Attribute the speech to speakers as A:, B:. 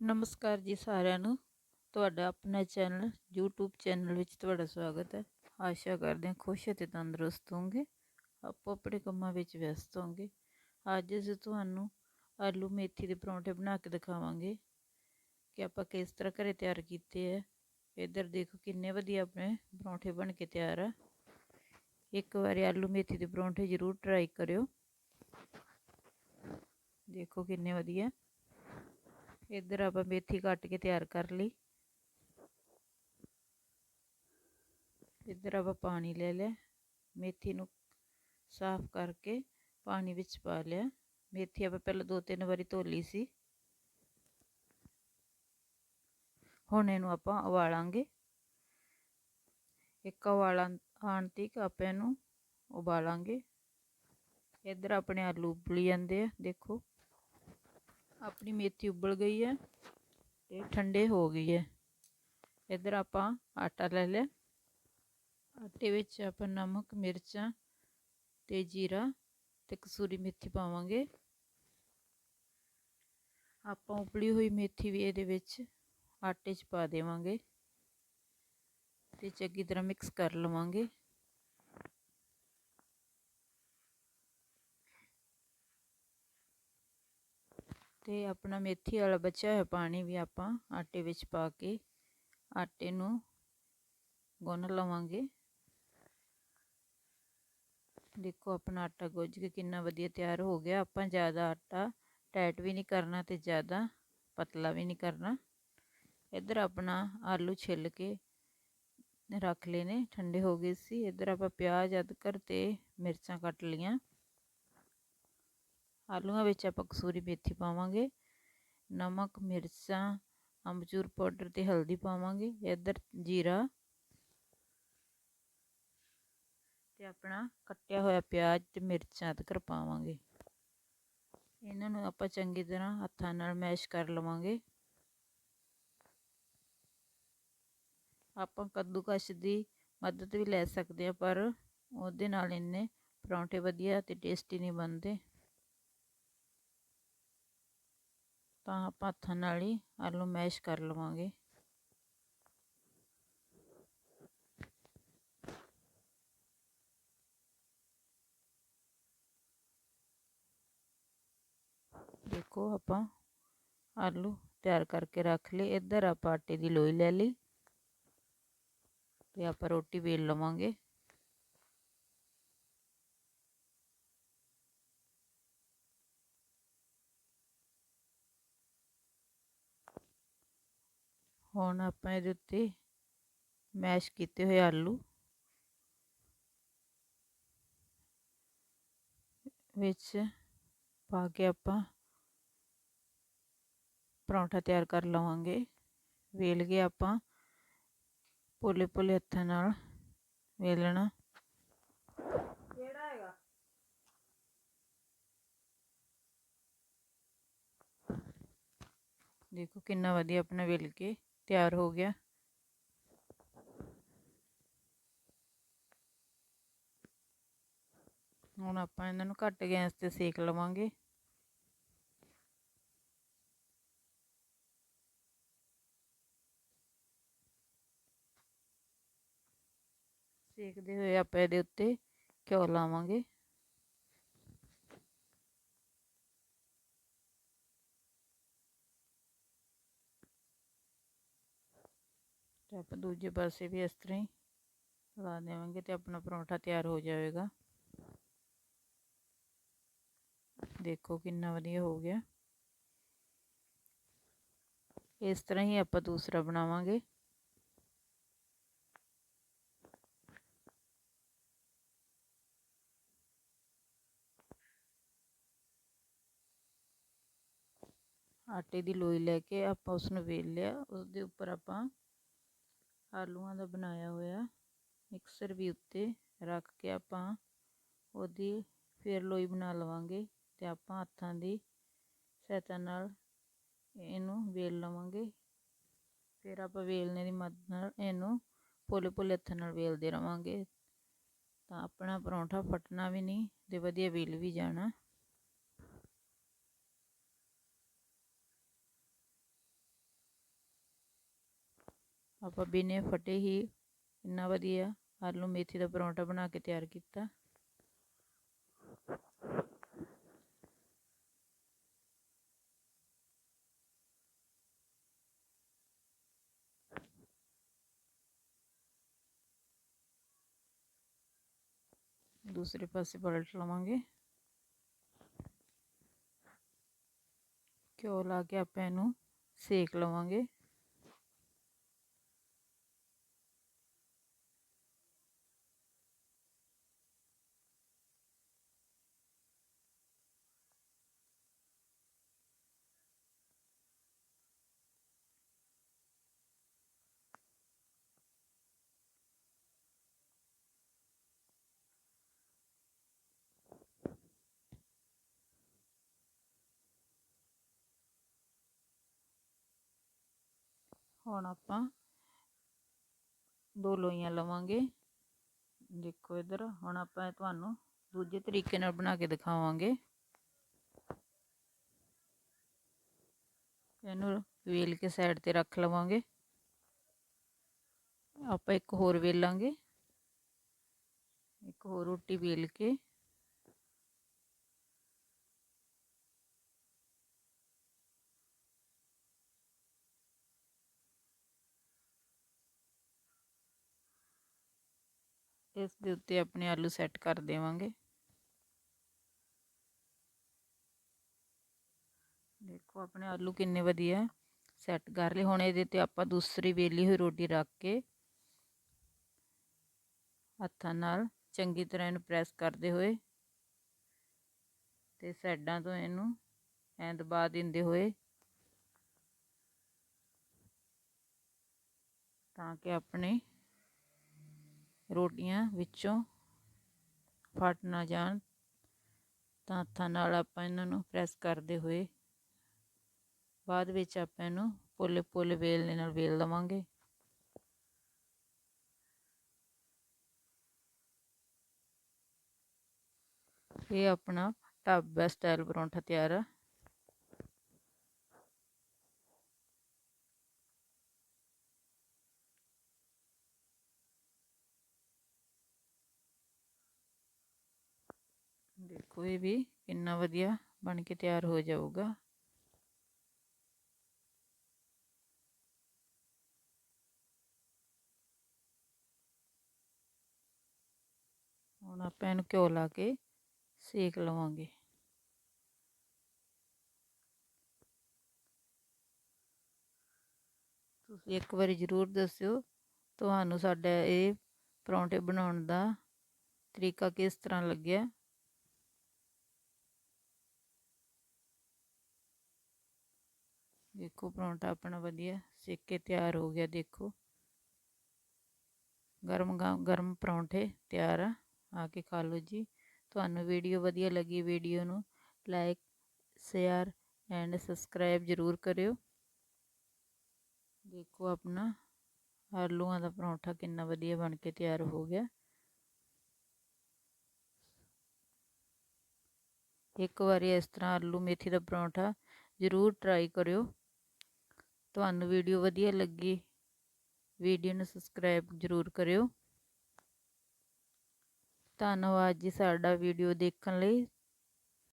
A: ਨਮਸਕਾਰ ਜੀ ਸਾਰਿਆਂ ਨੂੰ। ਤੁਹਾਡਾ ਆਪਣਾ ਚੈਨਲ, YouTube ਚੈਨਲ ਵਿੱਚ ਤੁਹਾਡਾ ਸਵਾਗਤ ਹੈ। ਆਸ਼ਾ ਕਰਦੇ ਹਾਂ ਖੁਸ਼ ਅਤੇ ਤੰਦਰੁਸਤ ਹੋਵੋਗੇ। ਆਪੋ ਆਪਣੇ ਕੰਮਾਂ ਵਿੱਚ ਵਿਅਸਤ ਹੋਵੋਗੇ। ਅੱਜ ਅਸੀਂ ਤੁਹਾਨੂੰ ਆਲੂ ਮੇਥੀ ਦੇ ਪਰੌਂਠੇ ਬਣਾ ਕੇ ਦਿਖਾਵਾਂਗੇ ਕਿ ਆਪਾਂ ਕਿਸ ਤਰ੍ਹਾਂ ਘਰੇ ਤਿਆਰ ਕੀਤੇ ਹੈ ਇੱਧਰ ਦੇਖੋ ਕਿੰਨੇ ਵਧੀਆ ਆਪਣੇ ਪਰੌਂਠੇ ਬਣ ਕੇ ਤਿਆਰ ਆ। ਇੱਕ ਵਾਰੀ ਆਲੂ ਮੇਥੀ ਦੇ ਪਰੌਂਠੇ ਜ਼ਰੂਰ ਟਰਾਈ ਕਰਿਓ। ਦੇਖੋ ਕਿੰਨੇ ਵਧੀਆ। ਇੱਧਰ ਆਪਾਂ ਮੇਥੀ ਕੱਟ ਕੇ ਤਿਆਰ ਕਰ ਲਈ। ਇੱਧਰ ਆਪਾਂ ਪਾਣੀ ਲੈ ਲਿਆ। ਮੇਥੀ ਨੂੰ ਸਾਫ਼ ਕਰਕੇ ਪਾਣੀ ਵਿੱਚ ਪਾ ਲਿਆ। ਮੇਥੀ ਆਪਾਂ ਪਹਿਲਾਂ ਦੋ ਤਿੰਨ ਵਾਰੀ ਧੋ ਲਈ ਸੀ। ਹੁਣ ਇਹਨੂੰ ਆਪਾਂ ਉਬਾਲਾਂਗੇ। ਇੱਕ ਉਬਾਲਾ ਆਣ ਤੱਕ ਆਪਾਂ ਇਹਨੂੰ ਉਬਾਲਾਂਗੇ। ਇੱਧਰ ਆਪਣੇ ਆਲੂ ਉਬਲੀ ਜਾਂਦੇ ਆ, ਦੇਖੋ। ਆਪਣੀ ਮੇਥੀ ਉਬਲ ਗਈ ਹੈ ਤੇ ਠੰਡੇ ਹੋ ਗਈ ਹੈ। ਇੱਧਰ ਆਪਾਂ ਆਟਾ ਲੈ ਲਿਆ। ਆਟੇ ਵਿੱਚ ਆਪਾਂ ਨਮਕ, ਮਿਰਚਾਂ ਤੇ ਜੀਰਾ ਤੇ ਕਸੂਰੀ ਮੇਥੀ ਪਾਵਾਂਗੇ। ਆਪਾਂ ਉਬਲੀ ਹੋਈ ਮੇਥੀ ਵੀ ਇਹਦੇ ਵਿੱਚ ਆਟੇ 'ਚ ਪਾ ਦੇਵਾਂਗੇ ਤੇ ਚੰਗੀ ਤਰ੍ਹਾਂ ਮਿਕਸ ਕਰ ਲਵਾਂਗੇ। ਅਤੇ ਆਪਣਾ ਮੇਥੀ ਵਾਲਾ ਬਚਿਆ ਹੋਇਆ ਪਾਣੀ ਵੀ ਆਪਾਂ ਆਟੇ ਵਿੱਚ ਪਾ ਕੇ ਆਟੇ ਨੂੰ ਗੁੰਨ ਲਵਾਂਗੇ। ਦੇਖੋ ਆਪਣਾ ਆਟਾ ਗੁੱਝ ਕੇ ਕਿੰਨਾ ਵਧੀਆ ਤਿਆਰ ਹੋ ਗਿਆ। ਆਪਾਂ ਜ਼ਿਆਦਾ ਆਟਾ ਟਾਈਟ ਵੀ ਨਹੀਂ ਕਰਨਾ ਤੇ ਜ਼ਿਆਦਾ ਪਤਲਾ ਵੀ ਨਹੀਂ ਕਰਨਾ। ਇੱਧਰ ਆਪਣਾ ਆਲੂ ਛਿੱਲ ਕੇ ਰੱਖ ਲਏ ਨੇ, ਠੰਡੇ ਹੋ ਗਏ ਸੀ। ਇੱਧਰ ਆਪਾਂ ਪਿਆਜ਼, ਅਦਰਕ ਤੇ ਮਿਰਚਾਂ ਕੱਟ ਲੀਆਂ ਆਲੂਆਂ ਵਿੱਚ ਆਪਾਂ ਕਸੂਰੀ ਮੇਥੀ ਪਾਵਾਂਗੇ, ਨਮਕ, ਮਿਰਚਾਂ ਅੰਬਚੂਰ ਪਾਊਡਰ ਤੇ ਹਲਦੀ ਪਾਵਾਂਗੇ, ਇੱਧਰ ਜੀਰਾ ਤੇ ਆਪਣਾ ਕੱਟਿਆ ਹੋਇਆ ਪਿਆਜ਼ ਤੇ ਮਿਰਚਾਂ ਅਦਰਕ ਪਾਵਾਂਗੇ। ਇਹਨਾਂ ਨੂੰ ਆਪਾਂ ਚੰਗੀ ਤਰ੍ਹਾਂ ਹੱਥਾਂ ਨਾਲ ਮੈਸ਼ ਕਰ ਲਵਾਂਗੇ। ਆਪਾਂ ਕੱਦੂਕਸ਼ ਦੀ ਮਦਦ ਵੀ ਲੈ ਸਕਦੇ ਆ ਪਰ ਉਹਦੇ ਨਾਲ ਇੰਨੇ ਪਰੌਂਠੇ ਵਧੀਆ ਤੇ ਟੇਸਟੀ ਨਹੀਂ ਬਣਦੇ। ਤਾਂ ਆਪਾਂ ਹੱਥਾਂ ਨਾਲ ਹੀ ਆਲੂ ਮੈਸ਼ ਕਰ ਲਵਾਂਗੇ। ਦੇਖੋ ਆਪਾਂ ਆਲੂ ਤਿਆਰ ਕਰਕੇ ਰੱਖ ਲਏ। ਇੱਧਰ ਆਪਾਂ ਆਟੇ ਦੀ ਲੋਈ ਲੈ ਲਈ ਤੇ ਆਪਾਂ ਰੋਟੀ ਵੇਲ ਲਵਾਂਗੇ। ਹੁਣ ਆਪਾਂ ਇਹਦੇ ਉੱਤੇ ਮੈਸ਼ ਕੀਤੇ ਹੋਏ ਆਲੂ। ਵਿੱਚ ਪਾ ਕੇ ਆਪਾਂ ਪਰੌਂਠਾ ਤਿਆਰ ਕਰ ਲਵਾਂਗੇ। ਵੇਲ ਕੇ ਆਪਾਂ ਪੋਲੇ ਪੋਲੇ ਹੱਥਾਂ ਨਾਲ ਵੇਲਣਾ।
B: ਕਿਹੜਾ ਹੈਗਾ?
A: ਦੇਖੋ ਕਿੰਨਾ ਵਧੀਆ ਆਪਣਾ ਵੇਲ ਕੇ ਤਿਆਰ ਹੋ ਗਿਆ। ਹੁਣ ਆਪਾਂ ਇਹਨਾਂ ਨੂੰ ਘੱਟ ਗੈਸ ਤੇ ਸੇਕ ਲਵਾਂਗੇ। ਸੇਕਦੇ ਹੋਏ ਆਪਾਂ ਇਹਦੇ ਉੱਤੇ ਘਿਓ ਲਾਵਾਂਗੇ। ਤੇ ਆਪਾਂ ਦੂਜੇ ਪਾਸੇ ਵੀ ਇਸ ਤਰ੍ਹਾਂ ਹੀ ਲਾ ਦੇਵਾਂਗੇ ਤੇ ਆਪਣਾ ਪਰੌਂਠਾ ਤਿਆਰ ਹੋ ਜਾਵੇਗਾ। ਦੇਖੋ ਕਿੰਨਾ ਵਧੀਆ ਹੋ ਗਿਆ। ਇਸ ਤਰ੍ਹਾਂ ਹੀ ਆਪਾਂ ਦੂਸਰਾ ਬਣਾਵਾਂਗੇ। ਆਟੇ ਦੀ ਲੋਈ ਲੈ ਕੇ ਆਪਾਂ ਉਸ ਨੂੰ ਵੇਲ ਲਿਆ ਉਸ ਦੇ ਉੱਪਰ ਆਪਾਂ ਆਲੂਆਂ ਦਾ ਬਣਾਇਆ ਹੋਇਆ ਮਿਕਸਰ ਵੀ ਉੱਤੇ ਰੱਖ ਕੇ ਆਪਾਂ ਉਹਦੀ ਫਿਰ ਲੋਈ ਬਣਾ ਲਵਾਂਗੇ ਤੇ ਆਪਾਂ ਹੱਥਾਂ ਦੀ ਸਹਾਇਤਾ ਨਾਲ ਇਹਨੂੰ ਵੇਲ ਲਵਾਂਗੇ। ਫਿਰ ਆਪਾਂ ਵੇਲਣੇ ਦੀ ਮਦਦ ਨਾਲ ਇਹਨੂੰ ਪੋਲੇ ਪੋਲੇ ਹੱਥਾਂ ਨਾਲ ਵੇਲਦੇ ਰਵਾਂਗੇ। ਤਾਂ ਆਪਣਾ ਪਰੌਂਠਾ ਫਟਣਾ ਵੀ ਨਹੀਂ ਤੇ ਵਧੀਆ ਵੇਲ ਵੀ ਜਾਣਾ। ਆਪਾਂ ਬਿਨੇ ਫਟੇ ਹੀ, ਇੰਨਾ ਵਧੀਆ ਆਲੂ ਮੇਥੀ ਦਾ ਪਰੌਂਠਾ ਬਣਾ ਕੇ ਤਿਆਰ ਕੀਤਾ। ਦੂਸਰੇ ਪਾਸੇ ਪਲਟ ਲਵਾਂਗੇ। ਘਿਓ ਲਾ ਕੇ ਆਪਾਂ ਇਹਨੂੰ ਸੇਕ ਲਵਾਂਗੇ। ਹੁਣ ਆਪਾਂ ਦੋ ਲੋਈਆਂ ਲਵਾਂਗੇ। ਦੇਖੋ ਇਧਰ, ਹੁਣ ਆਪਾਂ ਤੁਹਾਨੂੰ ਦੂਜੇ ਤਰੀਕੇ ਨਾਲ ਬਣਾ ਕੇ ਦਿਖਾਵਾਂਗੇ। ਇਹਨੂੰ ਵੇਲ ਕੇ ਸਾਈਡ ਤੇ ਰੱਖ ਲਵਾਂਗੇ। ਆਪਾਂ ਇੱਕ ਹੋਰ ਵੇਲਾਂਗੇ। ਇੱਕ ਹੋਰ ਰੋਟੀ ਵੇਲ ਕੇ। ਇਸ ਦੇ ਉੱਤੇ ਆਪਣੇ ਆਲੂ ਸੈੱਟ ਕਰ ਦੇਵਾਂਗੇ। ਦੇਖੋ ਆਪਣੇ ਆਲੂ ਕਿੰਨੇ ਵਧੀਆ ਸੈੱਟ ਕਰ ਲਏ। ਹੁਣ ਇਹਦੇ ਤੇ ਆਪਾਂ ਦੂਸਰੀ ਵੇਲੀ ਹੋਈ ਰੋਟੀ ਰੱਖ ਕੇ ਹੱਥਾਂ ਨਾਲ ਚੰਗੀ ਤਰ੍ਹਾਂ ਇਹਨੂੰ ਪ੍ਰੈਸ ਕਰਦੇ ਹੋਏ ਤੇ ਸਾਈਡਾਂ ਤੋਂ ਇਹਨੂੰ ਐਂ ਦਬਾ ਦਿੰਦੇ ਹੋਏ ਤਾਂ ਕਿ ਆਪਣੇ ਰੋਟੀਆਂ ਵਿੱਚੋਂ ਫਟ ਨਾ ਜਾਣ। ਤਾਂ ਹੱਥਾਂ ਨਾਲ ਆਪਾਂ ਇਹਨਾਂ ਨੂੰ ਪ੍ਰੈਸ ਕਰਦੇ ਹੋਏ, ਬਾਅਦ ਵਿੱਚ ਆਪਾਂ ਇਹਨੂੰ ਪੋਲੇ ਪੋਲੇ ਵੇਲਣੇ ਨਾਲ ਵੇਲ ਲਵਾਂਗੇ। ਇਹ ਆਪਣਾ ਢਾਬਾ ਸਟਾਈਲ ਪਰੌਂਠਾ ਤਿਆਰ ਆ। ਦੇਖੋ ਇਹ ਵੀ ਕਿੰਨਾ ਵਧੀਆ ਬਣ ਕੇ ਤਿਆਰ ਹੋ ਜਾਊਗਾ। ਹੁਣ ਆਪਾਂ ਇਹਨੂੰ ਘਿਓ ਲਾ ਕੇ ਸੇਕ ਲਵਾਂਗੇ। ਤੁਸੀਂ ਇੱਕ ਵਾਰੀ ਜ਼ਰੂਰ ਦੱਸਿਓ ਤੁਹਾਨੂੰ ਸਾਡਾ ਇਹ ਪਰੌਂਠੇ ਬਣਾਉਣ ਦਾ ਤਰੀਕਾ ਕਿਸ ਤਰ੍ਹਾਂ ਲੱਗਿਆ। ਦੇਖੋ ਪਰੌਂਠਾ ਆਪਣਾ ਵਧੀਆ ਸੇਕ ਕੇ ਤਿਆਰ ਹੋ ਗਿਆ, ਦੇਖੋ। ਗਰਮ ਗਰਮ ਪਰੌਂਠੇ ਤਿਆਰ ਆ ਆ ਕੇ ਖਾ ਲਓ ਜੀ। ਤੁਹਾਨੂੰ ਵੀਡੀਓ ਵਧੀਆ ਲੱਗੀ, ਵੀਡੀਓ ਨੂੰ ਲਾਈਕ ਸ਼ੇਅਰ ਐਂਡ ਸਬਸਕ੍ਰਾਈਬ ਜ਼ਰੂਰ ਕਰਿਓ। ਦੇਖੋ ਆਪਣਾ ਆਲੂਆਂ ਦਾ ਪਰੌਂਠਾ ਕਿੰਨਾ ਵਧੀਆ ਬਣ ਕੇ ਤਿਆਰ ਹੋ ਗਿਆ। ਇੱਕ ਵਾਰੀ ਇਸ ਤਰ੍ਹਾਂ ਆਲੂ ਮੇਥੀ ਦਾ ਪਰੌਂਠਾ ਜ਼ਰੂਰ ਟਰਾਈ ਕਰਿਓ। ਤੁਹਾਨੂੰ ਵੀਡੀਓ ਵਧੀਆ ਲੱਗੀ ਵੀਡੀਓ ਨੂੰ ਸਬਸਕ੍ਰਾਈਬ ਜ਼ਰੂਰ ਕਰਿਓ। ਧੰਨਵਾਦ ਜੀ ਸਾਡਾ ਵੀਡੀਓ ਦੇਖਣ ਲਈ।